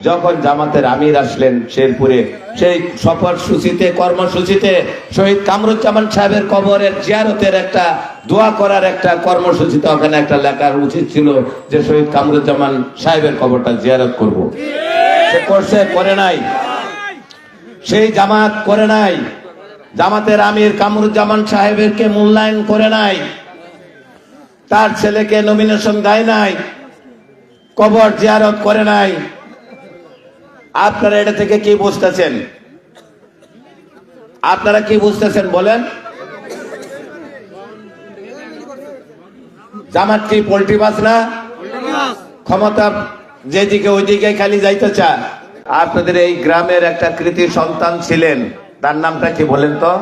যখন জামাতের আমির আসলেন শেরপুরে, সেই সফর সূচিতে, কর্মসূচিতে শহীদ কামরুজ্জামান সাহেবের কবরের জিয়ারতের একটা দোয়া করার একটা কর্মসূচিতে ওখানে একটা লেখার উচিত ছিল যে শহীদ কামরুজ্জামান সাহেবের কবরটা জিয়ারত করব। সে করছে, করে নাই। সেই জামাত করে নাই। জামাতের আমির কামরুজ্জামান সাহেবেরকে মূল্যায়ন করে নাই। তার ছেলেকে নমিনেশন দেয় নাই। কবর জিয়ারত করে নাই। আপনারা এটা থেকে কি বুঝতেছেন? আপনারা কি বুঝতেছেন বলেন? জামাত কি পোল্ট্রি বাস না? ক্ষমতা যেদিকে ওইদিকে খালি যাইতে চা আপনাদের এই গ্রামের একটা কৃতি সন্তান ছিলেন। তার নামটা কি বলেন তো?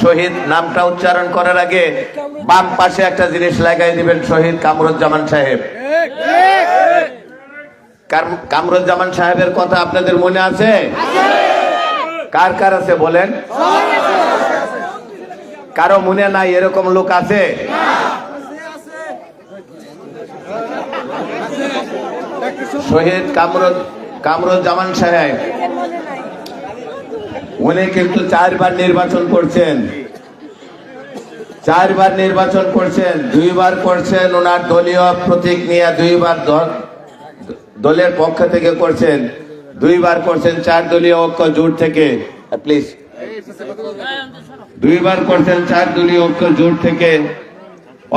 শহীদ নামটা উচ্চারণ করার আগে বাম পাশে একটা জিনিস লাগাই দিবেন, শহীদ কামরুজ্জামান সাহেব। কামরুজ্জামান সাহেবের কথা আপনাদের মনে আছে? কার কার আছে বলেন? কারও মনে নাই এরকম লোক আছে? শহীদ কামরুজ কামরুজ্জামান সাহেব, উনি কিন্তু চারবার নির্বাচন করছেন। চারবার নির্বাচন করছেন, দুইবার করছেন, ওনার দলীয় প্রতীক নিয়ে দুইবার দলের পক্ষ থেকে করছেন, দুইবার করছেন চার দলীয় ঐক্য জোট থেকে। প্লিজ দুইবার করছেন চার দলীয় ঐক্য জোট থেকে,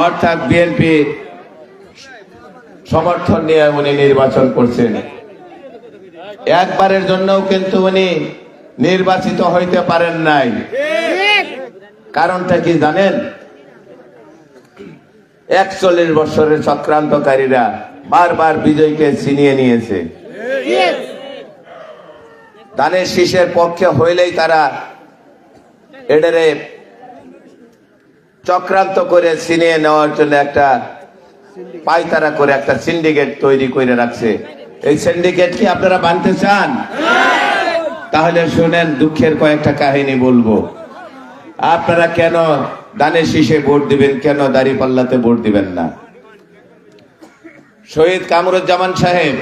অর্থাৎ বিএনপি সমর্থন নিয়ে উনি নির্বাচন করছেন। একবারের জন্যও কিন্তু উনি নির্বাচিত হইতে পারেন নাই। কারণটা কি জানেন? একচল্লিশ বছরের চক্রান্তকারীরা বারবার বিজয়কে ছিনিয়ে নিয়েছে। ধানের শীষের পক্ষে হইলেই তারা এটারে চক্রান্ত করে ছিনিয়ে নেওয়ার জন্য একটা পায়তারা করে একটা সিন্ডিকেট তৈরি করে রাখছে। এই সিন্ডিকেট কি আপনারা বানতে চান? তাহলে শুনেন দুঃখের কয়েকটা কাহিনী বলব। আপনারা কেন দানের শীষে ভোট দিবেন কেন দাড়ি পাল্লাতে ভোট দিবেন না? শহীদ কামরুজ্জামান সাহেব,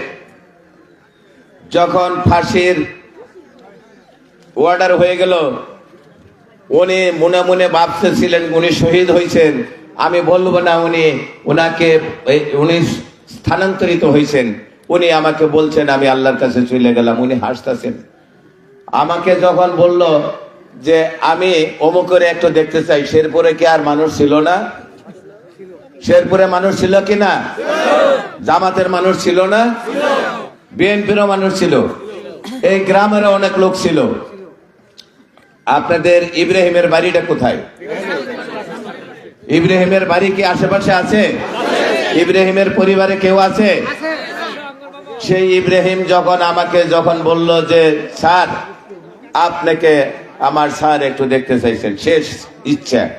যখন ফাঁসির অর্ডার হয়ে গেল, উনি মনে মনে ভাবতেছিলেন উনি শহীদ হয়েছেন আমি বলব না উনি ওনাকে উনি স্থানান্তরিত হয়েছেন উনি আমাকে বলছেন, আমি আল্লাহর কাছে চলে গেলাম, উনি হাসতেছেন। আমাকে যখন বলল যে আমি অমুকের একটু দেখতে চাই, শেরপুরে কি আর মানুষ ছিল না? শেরপুরে মানুষ ছিল কি না? জামাতের মানুষ ছিল না? বিএনপিরও মানুষ ছিল। এই গ্রামেরও অনেক লোক ছিল। আপনাদের ইব্রাহিমের বাড়িটা কোথায়? ইব্রাহিমের বাড়ি কি আশেপাশে আছে? ইব্রাহিমের পরিবারে কেউ আছে? সেই ইব্রাহিম যখন আমাকে যখন বলল যে, স্যার, আপনাকে আমার স্যার একটু দেখতে চাইছেন। শেষ ইচ্ছা।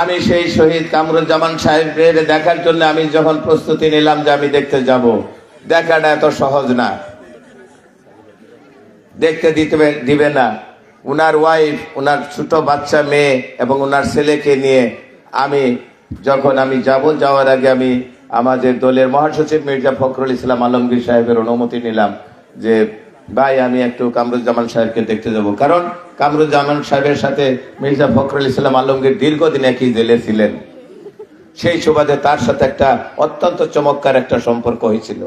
আমি সেই শহীদ কামরুজ্জামান সাহেবের দেখার জন্য আমি যখন প্রস্তুতি নিলাম যে আমি দেখতে যাব, দেখাটা এত সহজ না। দেখতে দিতে দিবে না। উনার ওয়াইফ উনার ছোট বাচ্চা মেয়ে এবং উনার ছেলেকে নিয়ে আমি যখন আমি যাব, যাওয়ার আগে আমি আমাদের দলের মহাসচিব মির্জা ফখরুল ইসলাম আলমগীর সাহেবের অনুমতি নিলাম যে ভাই, আমি একটু কামরুজ্জামান সাহেবকে দেখতে যাব। কারণ কামরুজ্জামান সাহেবের সাথে মির্জা ফখরুল ইসলাম আলমগীর দীর্ঘদিন একই জেলে ছিলেন। সেই সুবাদে তার সাথে একটা অত্যন্ত চমৎকার একটা সম্পর্ক হয়েছিল।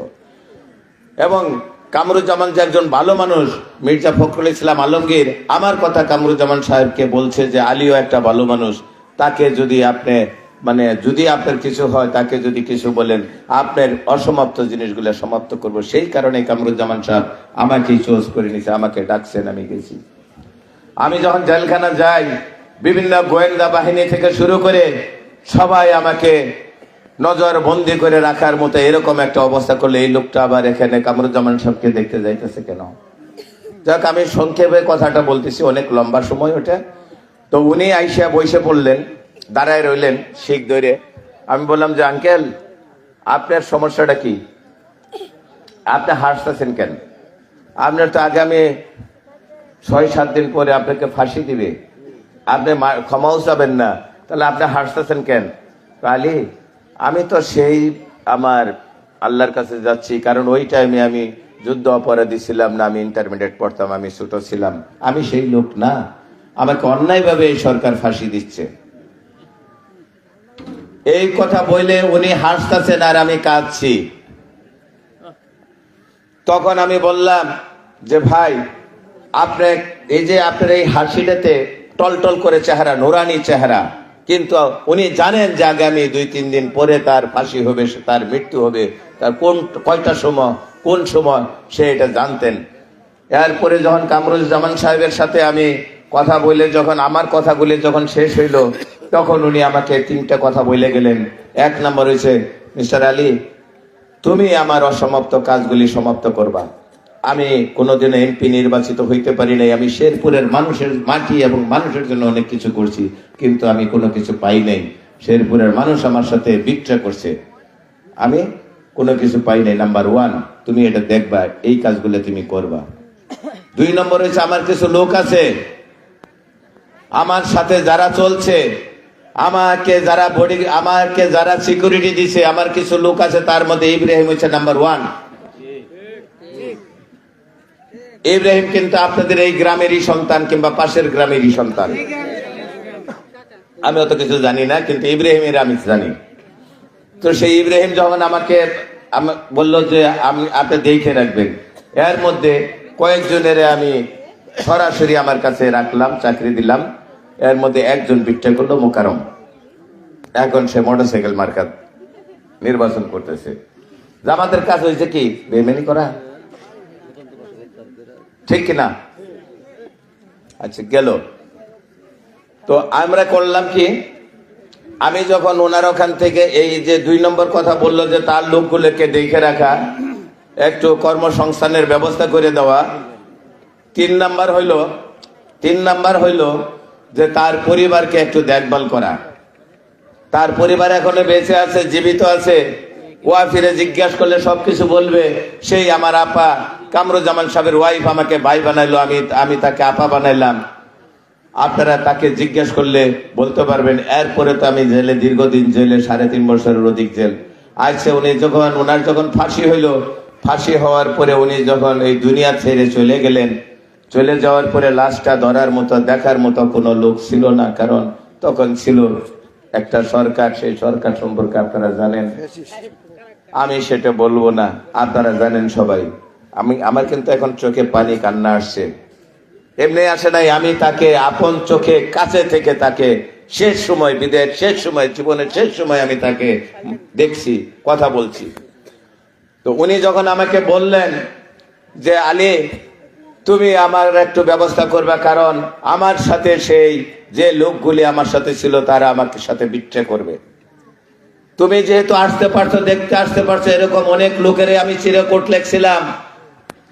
এবং কামরুজ্জামান যে একজন ভালো মানুষ, মির্জা ফখরুল ইসলাম আলমগীর, আমার কথা কামরুজ্জামান সাহেবকে বলছে যে, আলীও একটা ভালো মানুষ। তাকে যদি আপনি মানে যদি আপনার কিছু হয়, তাকে যদি কিছু বলেন, আপনার অসমাপ্ত জিনিসগুলো সমাপ্ত করব। সেই কারণে কামরুজ্জামান সাহেব আমাকেই চোজ করে নিছে, আমাকে ডাকছেন, আমি গেছি। আমি যখন জেলখানা যাই, বিভিন্ন গোয়েন্দা বাহিনী থেকে শুরু করে সবাই আমাকে নজর বন্দি করে রাখার মতো এরকম একটা অবস্থা করলে এই লোকটা আবার এখানে কামরুজ্জামান সাহেবকে দেখতে যাইতেছে কেন? যাক, আমি সংক্ষেপে কথাটা বলতেছি, অনেক লম্বা সময় ওটা তো উনি আইসা বসে পড়লেন। দাঁড়ায় রইলেন শিখ ধরে। আমি বললাম যে, আঙ্কেল, আপনার সমস্যাটা কি? আপনি হাসতেছেন কেন? আপনার তো আগামী ছয়, সাত দিন পরে আপনাকে ফাঁসি দিবে। আপনি ক্ষমাও চাবেন না। তাহলে আপনি হাসতেছেন কেন? আলী, আমি তো সেই আমার আল্লাহর কাছে যাচ্ছি, কারণ ওই টাইমে আমি যুদ্ধ অপরাধী ছিলাম না, আমি ইন্টারমিডিয়েট পড়তাম, আমি ছোট ছিলাম। আমি সেই লোক না। আমাকে অন্যায়ভাবে এই সরকার ফাঁসি দিচ্ছে। এই কথা বলে উনি হাসতেছেন আর আমি কাঁদছি। তখন আমি বললাম যে, ভাই, আপনি এই যে আপনার এই হাসিটাতে টলটল করে চেহারা, নোরানি চেহারা, কিন্তু উনি জানেন যে আগামী দুই, তিন দিন পরে তার ফাঁসি হবে তার মৃত্যু হবে, তার কোন, কয়টা সময়, কোন সময় সে এটা জানতেন। এরপরে যখন কামরুজ্জামান সাহেবের সাথে আমি কথা বলে, যখন আমার কথাগুলি যখন শেষ হইল তখন উনি আমাকে তিনটা কথা বলে গেলেন। এক নম্বর হয়েছে মিস্টার আলী, তুমি আমার অসমাপ্ত কাজগুলি সমাপ্ত করবা। আমি কোনোদিন এমপি নির্বাচিত হইতে পারি নাই। আমি শেরপুরের মানুষের মাটি এবং মানুষের জন্য অনেক কিছু করছি, কিন্তু আমি কোনো কিছু পাই নাই। শেরপুরের মানুষ আমার সাথে বিক্রয় করছে। আমি কোনো কিছু পাই নাই। নাম্বার ওয়ান, তুমি এটা দেখবা, এই কাজগুলো তুমি করবা। দুই নম্বর হয়েছে আমার কিছু লোক আছে। আমার সাথে যারা চলছে আমাকে যারা বডি, আমাকে যারা সিকিউরিটি দিছে, আমার কিছু লোক আছে, তার মধ্যে ইব্রাহিম হচ্ছে নাম্বার ওয়ান ইব্রাহিম কিন্তু আপনাদের এই গ্রামেরই সন্তান কিংবা পাশের গ্রামেরই সন্তান। আমি অত কিছু জানি না, কিন্তু ইব্রাহিমের আমি জানি। তো সেই ইব্রাহিম যখন আমাকে, আম- বলল যে, আমি, আপনি দেখে রাখবেন। এর মধ্যে কয়েকজনের আমি সরাসরি আমার কাছে রাখলাম, চাকরি দিলাম। এর মধ্যে একজন বিট্টা করল মোকারম। এখন সে মোটরসাইকেল মার্কাত নির্বাচন করতেছে। জামাতের কাজ হয়েছে কি? বেমেনি করা। ঠিক কিনা? আচ্ছা গেল। তো আমরা করলাম কি? আমি যখন ওনার ওখান থেকে এই যে দুই নম্বর কথা বলল যে তার লোকগুলোকে দেখে রাখা, একটু কর্মসংস্থানের ব্যবস্থা করে দেওয়া, তিন নাম্বার হইল, তিন নাম্বার হইল যে তার পরিবারকে একটু দেখভাল করা। তার পরিবার এখনও বেঁচে আছে, জীবিত আছে। ওয়া ফিরে জিজ্ঞাসা করলে সবকিছু বলবে, সেই আমার আপা কামরুজ্জামান সাহেবের ওয়াইফ আমাকে ভাই বানাইলো, আমি আমি তাকে আপা বানাইলাম। আপনারা তাকে জিজ্ঞেস করলে বলতে পারবেন, এরপরে তো আমি জেলে, দীর্ঘদিন জেলে, সাড়ে তিন বছরের অধিক জেল। আজকে উনি যখন ওনার যখন ফাঁসি হইল, ফাঁসি হওয়ার পরে উনি যখন এই দুনিয়া ছেড়ে চলে গেলেন চলে যাওয়ার পরে লাশটা ধরার মতো, দেখার মতো কোনো লোক ছিল না, কারণ তখন ছিল একটা সরকার, সেই সরকার সম্পর্কে আপনারা জানেন। আমি সেটা বলব না, আপনারা জানেন সবাই। আমি, আমার কিন্তু এখন চোখে পানি, কান্না আসছে। এমনি আসে নাই, আমি তাকে আপন চোখে, কাছে থেকে তাকে শেষ সময় বিদায়ের, শেষ সময় জীবনের শেষ সময় আমি তাকে দেখছি, কথা বলছি। তো উনি যখন আমাকে বললেন যে, আলী তুমি আমার একটু ব্যবস্থা করবে, কারণ আমার সাথে সেই যে লোকগুলি আমার সাথে ছিল, তারা আমাকে সাথে বিচ্ছে করবে। তুমি যেহেতু আসতে পারছ, দেখতে আসতে পারছ, এরকম অনেক লোকের আমি চিরকোট লেখছিলাম।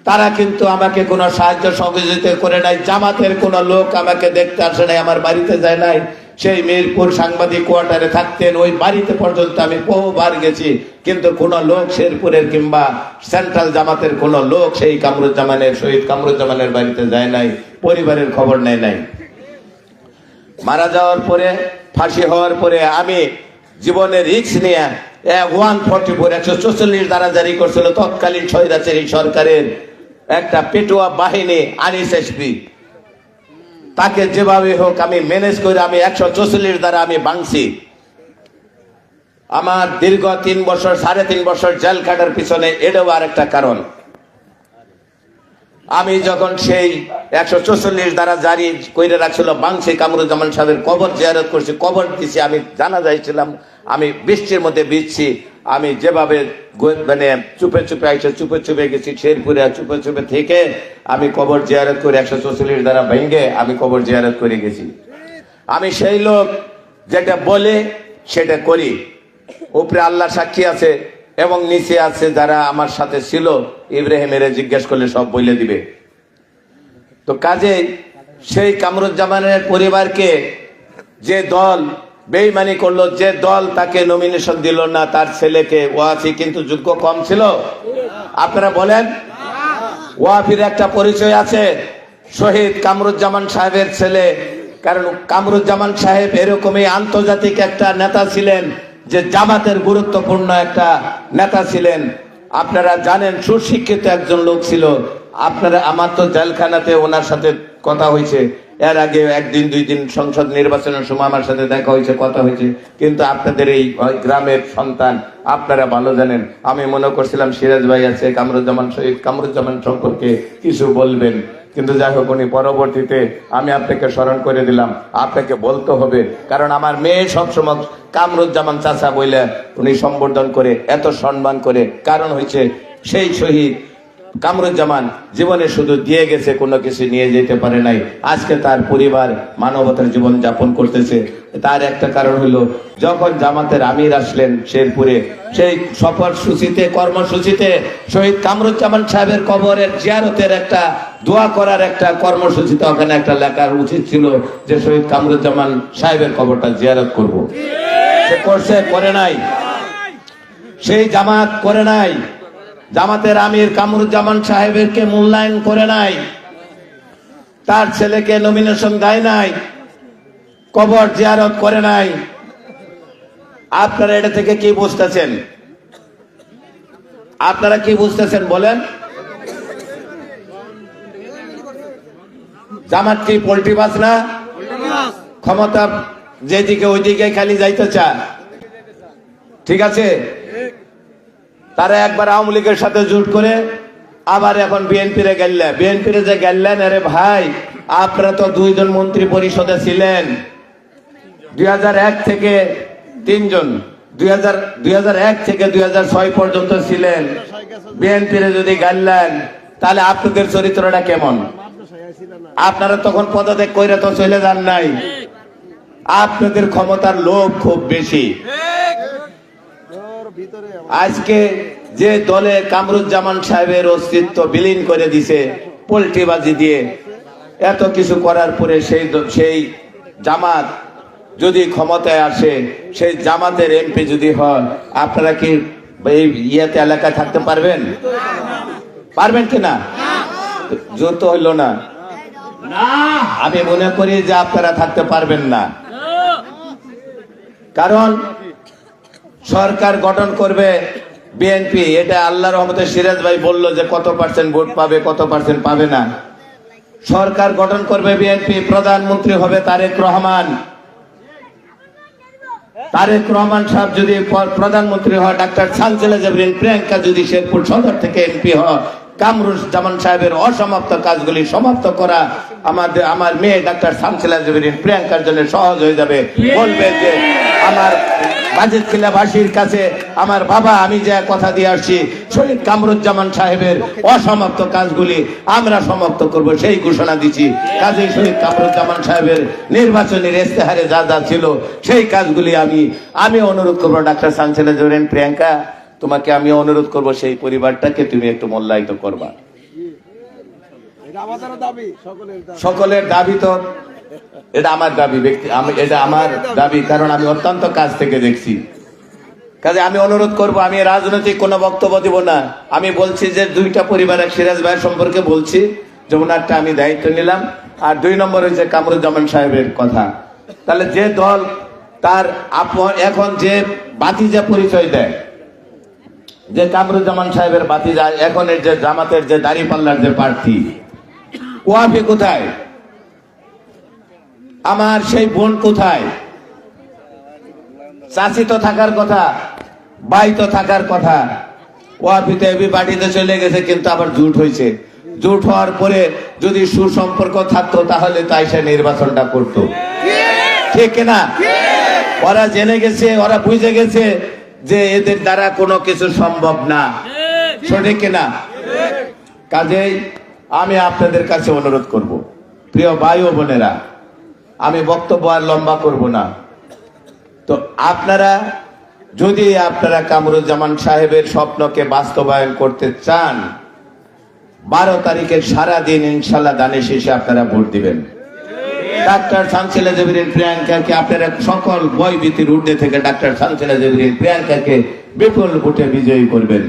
তারা কিন্তু আমাকে কোনো সাহায্য সহযোগিতা করে নাই, জামাতের কোনো লোক আমাকে দেখতে আসে নাই, আমার বাড়িতে যায় নাই। সেই মিরপুর সাংবাদিক কোয়ার্টারে থাকতেন, ওই বাড়িতে পর্যন্ত আমি বহুবার গেছি। কিন্তু কোন লোক শেরপুরের কিংবা সেন্ট্রাল জামাতের কোন লোক সেই কামরুজ্জামানের শহীদ কামরুজ্জামানের বাড়িতে যায় নাই, পরিবারের খবর নেয় নাই। মারা যাওয়ার পরে, ফাঁসি হওয়ার পরে আমি জীবনের রিক্স নিয়ে ওয়ান ফর্টি ফোর, একশো চৌচল্লিশ দ্বারা জারি করছিল, তৎকালীন স্বৈরাচারী সরকারের একটা পেটুয়া বাহিনী আনিস এসপি তাকে যেভাবে হোক আমি ম্যানেজ করে আমি একশো চৌচল্লিশ দ্বারা আমি ভাঙছি। আমার দীর্ঘ তিন বছর, সাড়ে তিন বছর জেল খাটার পিছনে এটাও আর একটা কারণ। আমি যখন সেই একশো চৌচল্লিশ দ্বারা জারি করে রাখছিল বাংশি কামরুজ্জামান সাহেবের কবর জিয়ারত করছি, কবর দিছি, আমি জানা যাইছিলাম আমি বৃষ্টির মধ্যে বিচ্ছি আমি যেভাবে মানে চুপে চুপে আইসে চুপে চুপে গেছি, শেরপুরে চুপে চুপে থেকে আমি কবর জিয়ারত করে একশো চৌচল্লিশ দ্বারা ভেঙে আমি কবর জিয়ারত করে গেছি। আমি সেই লোক যেটা বলে সেটা করি। উপরে আল্লাহ সাক্ষী আছে এবং নিচে আছে যারা আমার সাথে ছিল, ইব্রাহিমের জিজ্ঞেস করলে সব বলে দিবে। তো কাজে সেই কামরুজ্জামানের পরিবারকে যে দল বেইমানি করল, যে দল তাকে নমিনেশন দিল না, তার ছেলেকে। ওয়াফি কিন্তু যোগ্য কম ছিল। আপনারা বলেন? ওয়াফির একটা পরিচয় আছে, শহীদ কামরুজ্জামান সাহেবের ছেলে। কারণ কামরুজ্জামান সাহেব এরকমই আন্তর্জাতিক একটা নেতা ছিলেন, যে জামাতের গুরুত্বপূর্ণ একটা নেতা ছিলেন। আপনারা জানেন, সুশিক্ষিত একজন লোক ছিল। আপনারা, আমার তো জেলখানাতে ওনার সাথে কথা হয়েছে। এর আগে একদিন দুই দিন সংসদ নির্বাচনের সময় আমার সাথে দেখা হয়েছে, কথা হয়েছে। কিন্তু আপনাদের এই গ্রামের সন্তান, আপনারা ভালো জানেন। আমি মনে করছিলাম সিরাজ ভাই আছে, কামরুজ্জামান শহীদ, কামরুজ্জামান সম্পর্কে কিছু বলবেন। কিন্তু যাই হোক, উনি পরবর্তীতে আমি আপনাকে স্মরণ করে দিলাম। আপনাকে বলতে হবে, কারণ আমার মেয়ে সবসময় কামরুজ্জামান চাচা বইলে উনি সম্বোধন করে, এত সম্মান করে। কারণ হয়েছে, সেই শহীদ কামরুজ্জামান জীবনে শুধু দিয়ে গেছে, কোনো কিছু নিয়ে যেতে পারে নাই। আজকে তার পরিবার মানবতার জীবন যাপন করতেছে। তার একটা কারণ হলো, যখন জামাতের আমির আসলেন শেরপুরে, সেই সফর সূচিতে, কর্মসূচিতে, শহীদ কামরুজ্জামান সাহেবের কবরের জিয়ারতের একটা, দোয়া করার একটা কর্মসূচিতে ওখানে একটা লেখার উচিত ছিল যে, শহীদ কামরুজ্জামান সাহেবের কবরটা জিয়ারত করব। সে করছে, করে নাই। সেই জামাত করে নাই। জামাতের আমির কামরুজ্জামান সাহেবেরকে মূল্যায়ন করে নাই। তার ছেলেকে নমিনেশন দেয় নাই। কবর জিয়ারত করে নাই। আপনারা এটা থেকে কি বুঝতেছেন? আপনারা কি বুঝতেছেন বলেন? জামাত কি পোল্ট্রি বাস না? ক্ষমতা যেদিকে ওইদিকে খালি যাইতে চায়। ঠিক আছে? তারা একবার আওয়ামী লীগের সাথে জোট করে আবার এখন বিএনপিরে গেলেন বিএনপিরে যে গেলেন আরে ভাই, আপনারা তো দুইজন মন্ত্রী পরিষদে ছিলেন। দুই হাজার এক থেকে তিনজন, দুই হাজার থেকে দুই হাজার ছয় পর্যন্ত ছিলেন। বিএনপিরে যদি গাইলেন তাহলে আপনাদের চরিত্রটা কেমন? আপনারা তখন পদত্যাগ করে তো চলে যান নাই। আপনাদের ক্ষমতার লোভ খুব বেশি। আজকে যে দলে কামরুজ্জামান সাহেবের অস্তিত্ব বিলীন করে দিছে পোল্ট্রিবাজি দিয়ে এত কিছু করার পরে সেই সেই জামাত যদি ক্ষমতায় আসে সেই জামাতের এমপি যদি হয় আপনারা কি এই ইয়েতে এলাকায় থাকতে পারবেন? পারবেন কিনা জোর তো হইল না। আমি মনে করি যে আপনারা থাকতে পারবেন না। কারণ সরকার গঠন করবে বিএনপি এটা আল্লাহ রহমতে সিরাজ ভাই বলল যে কত পার্সেন্ট ভোট পাবে, কত পার্সেন্ট পাবে না। সরকার গঠন করবে বিএনপি প্রধানমন্ত্রী হবে তারেক রহমান। তারেক রহমান সাহেব যদি প্রধানমন্ত্রী হয়, ডাক্তার সালসেলা জাবরিন, প্রিয়াঙ্কা যদি শেরপুর সদর থেকে এমপি হয় কামরুজ জামান সাহেবের অসমাপ্ত কাজগুলি সমাপ্ত করা আমাদের আমার মেয়ে ডাক্তার সামসেলা জাবরিন প্রিয়াঙ্কার জন্য সহজ হয়ে যাবে। বলবে যে, আমার বাজেট খিলাবাসীর কাছে আমার বাবা, আমি যে কথা দিয়ে আসছি, শহীদ কামরুজ্জামান সাহেবের অসমাপ্ত কাজগুলি আমরা সমাপ্ত করব, সেই ঘোষণা দিচ্ছি। কাজী শহীদ কামরুজ্জামান সাহেবের নির্বাচনের ইস্তেহারে যা যা ছিল, সেই কাজগুলি আমি আমি অনুরোধ করব ডাক্তার সানসেলা জোরেন প্রিয়াঙ্কা, তোমাকে আমি অনুরোধ করব সেই পরিবারটাকে তুমি একটু মূল্যায়িত করবা। সকলের দাবি। তো এটা আমার দাবি ব্যক্তি আমি এটা আমার দাবি। কারণ আমি অত্যন্ত কাজ থেকে দেখছি। কাজে আমি অনুরোধ করব আমি রাজনৈতিক কোনো বক্তব্য দিব না। আমি বলছি যে দুইটা পরিবার এক সিরাজ ভাই সম্পর্কে বলছি যে ওনারটা আমি দায়িত্ব নিলাম। আর দুই নম্বর হচ্ছে কামরুজ্জামান সাহেবের কথা। তাহলে যে দল তার আপন এখন যে বাতি বাতিজা পরিচয় দেয় যে কামরুজ্জামান সাহেবের বাতিজা এখন যে জামাতের যে দাড়িপাল্লার যে প্রার্থী ওয়াফি কোথায়? আমার সেই বোন কোথায়? চাষি তো থাকার কথা বাই তো থাকার কথা। ওয়াফিতে এবি বাড়িতে চলে গেছে, কিন্তু আবার জুট হয়েছে জুট হওয়ার পরে যদি সুসম্পর্ক থাকতো, তাহলে তাই সে নির্বাচনটা করতো। ঠিক না? ওরা জেনে গেছে, ওরা বুঝে গেছে যে এদের দ্বারা কোনো কিছু সম্ভব না। সঠিক কিনা কাজেই আমি আপনাদের কাছে অনুরোধ করব। প্রিয় ভাই ও বোনেরা, আমি বক্তব্য আর লম্বা করব না। তো আপনারা, যদি আপনারা কামরুজ্জামান সাহেবের স্বপ্নকে বাস্তবায়ন করতে চান, বারো তারিখের সারা দিন ইনশাল্লাহ দানে শেষে আপনারা ভোট দিবেন। ডাক্তার সানসিলা জবিরের প্রিয়াঙ্কাকে আপনারা সকল বই ভীতির ঊর্ধ্বে থেকে ডাক্তার সানসিলা জবিরের প্রিয়াঙ্কাকে বিপুল ভোটে বিজয়ী করবেন,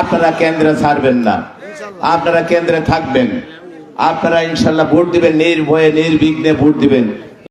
আপনারা কেন্দ্রে ছাড়বেন না। আপনারা কেন্দ্রে থাকবেন। আপনারা ইনশাল্লাহ ভোট দিবেন নির্ভয়ে নির্বিঘ্নে ভোট দিবেন।